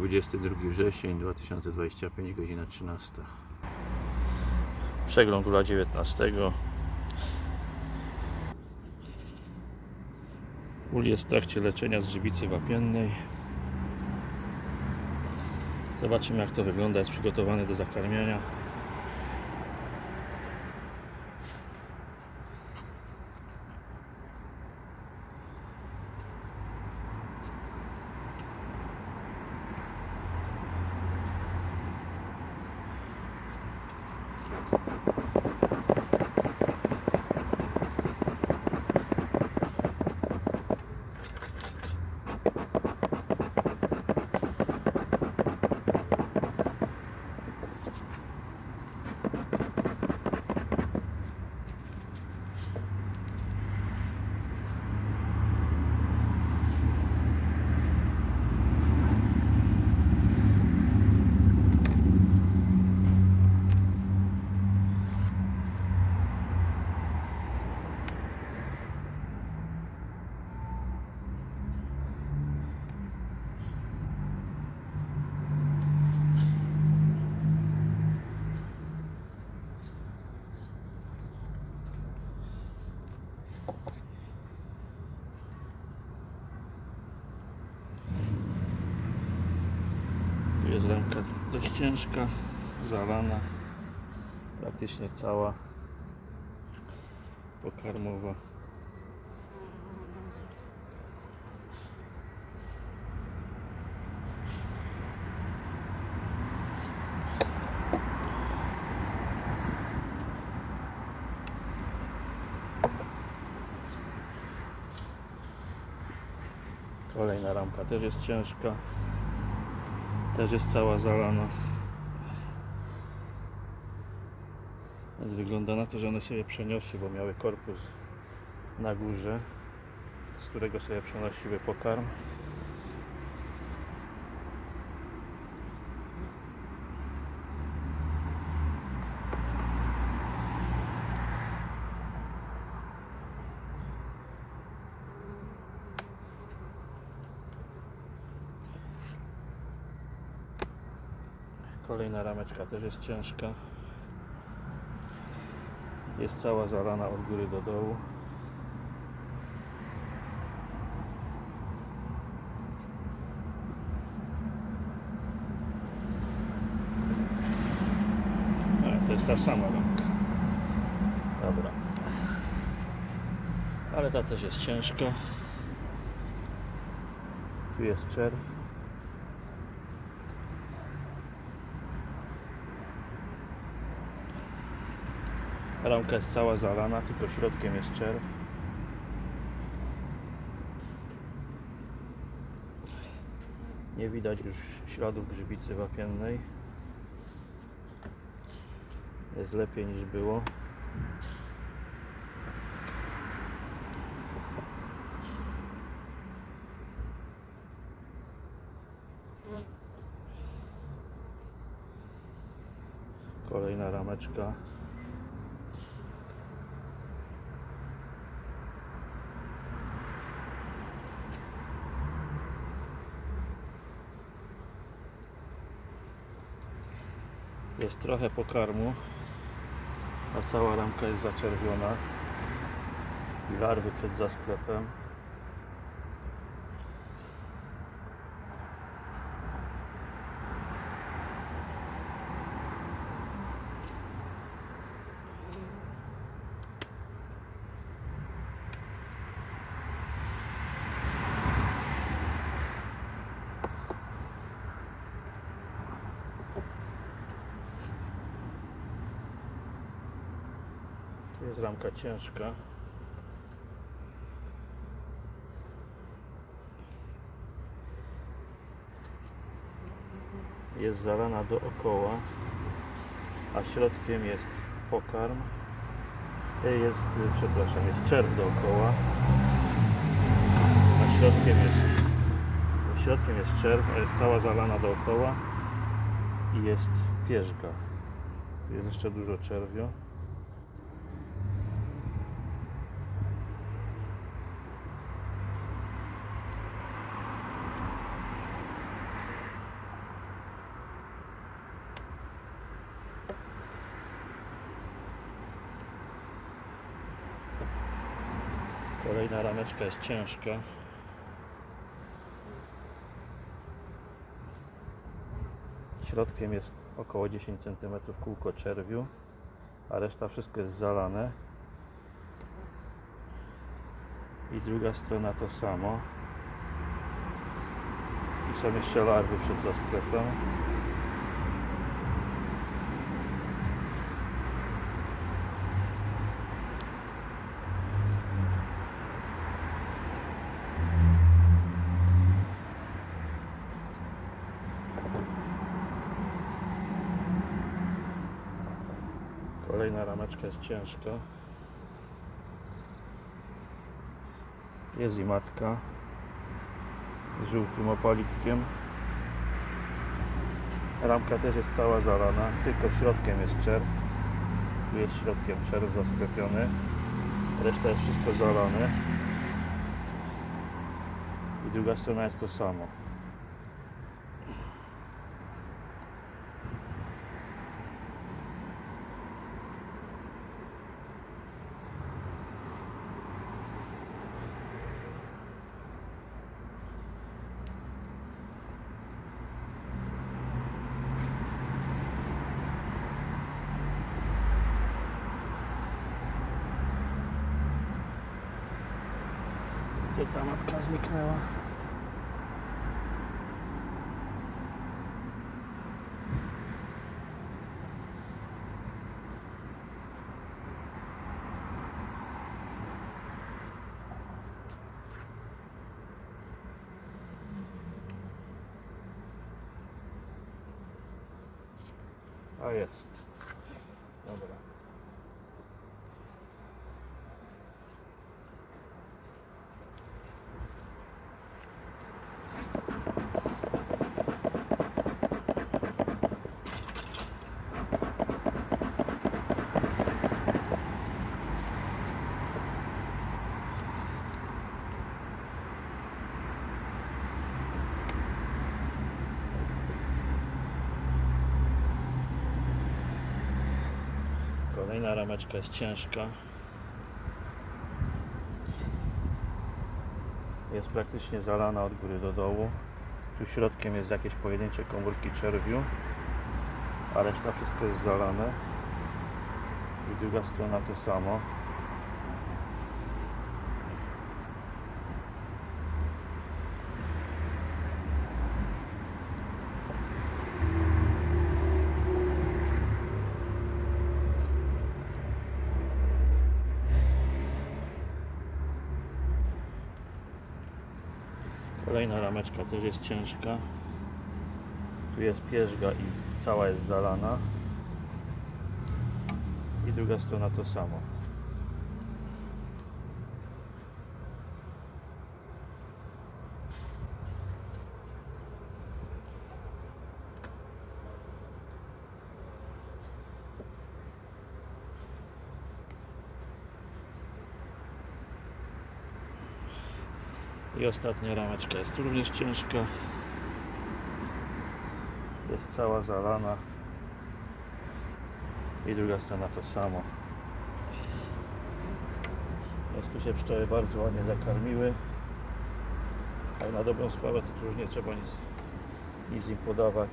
22 wrzesień 2025, godzina 13. Przegląd ula 19. Ul jest w trakcie leczenia z grzybicy wapiennej. Zobaczymy jak to wygląda. Jest przygotowany do zakarmiania. Tu jest ręka dość ciężka, zalana, praktycznie cała pokarmowa. Kolejna ramka też jest ciężka. Też jest cała zalana. Więc wygląda na to, że one sobie przeniosły, bo miały korpus na górze, z którego sobie przenosiły pokarm. Kolejna rameczka też jest ciężka. Jest cała zalana od góry do dołu. A, to jest ta sama ramka. Dobra. Ale ta też jest ciężka. Tu jest czerw. Ramka jest cała zalana, tylko środkiem jest czerw. Nie widać już śladów grzybicy wapiennej. Jest lepiej niż było. Kolejna rameczka. Jest trochę pokarmu, a cała ramka jest zaczerwiona. I larwy przed zasklepem. Jest ramka ciężka. Jest zalana dookoła, a środkiem jest pokarm. E, Jest, y, przepraszam, jest czerw dookoła, a środkiem jest, środkiem jest czerw, a jest cała zalana dookoła i jest pierzga. Jest jeszcze dużo czerwio. Kolejna rameczka jest ciężka. Środkiem jest około 10 cm kółko czerwiu, a reszta wszystko jest zalane. I druga strona to samo. I są jeszcze larwy przed zasklepem. Kolejna rameczka jest ciężka. Jest i matka z żółtym opalitkiem. Ramka też jest cała zalana, tylko środkiem jest czerw. Tu jest środkiem czerw zasklepiony. Reszta jest wszystko zalane. I druga strona jest to samo. Ta matka zniknęła? A jest. Dobra. Kolejna rameczka jest ciężka. Jest praktycznie zalana od góry do dołu. Tu środkiem jest jakieś pojedyncze komórki czerwiu, a reszta wszystko jest zalane. I druga strona to samo. Kolejna rameczka też jest ciężka. Tu jest pierzga i cała jest zalana. I druga strona to samo. I ostatnia rameczka jest również ciężka. Jest cała zalana. I druga strona to samo. Więc tu się pszczoły bardzo ładnie zakarmiły. Ale na dobrą sprawę to już nie trzeba nic, nic im podawać.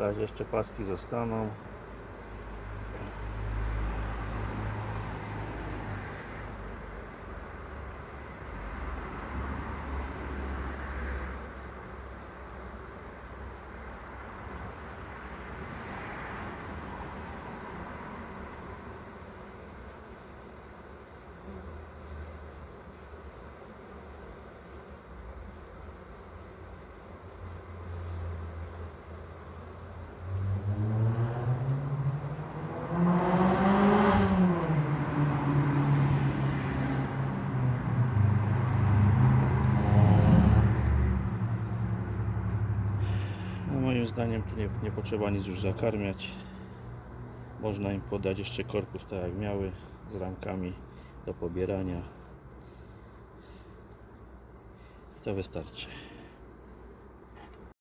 Razie jeszcze paski zostaną. Zdaniem tu nie, nie potrzeba nic już zakarmiać. Można im podać jeszcze korpus tak jak miały z ramkami do pobierania. To wystarczy.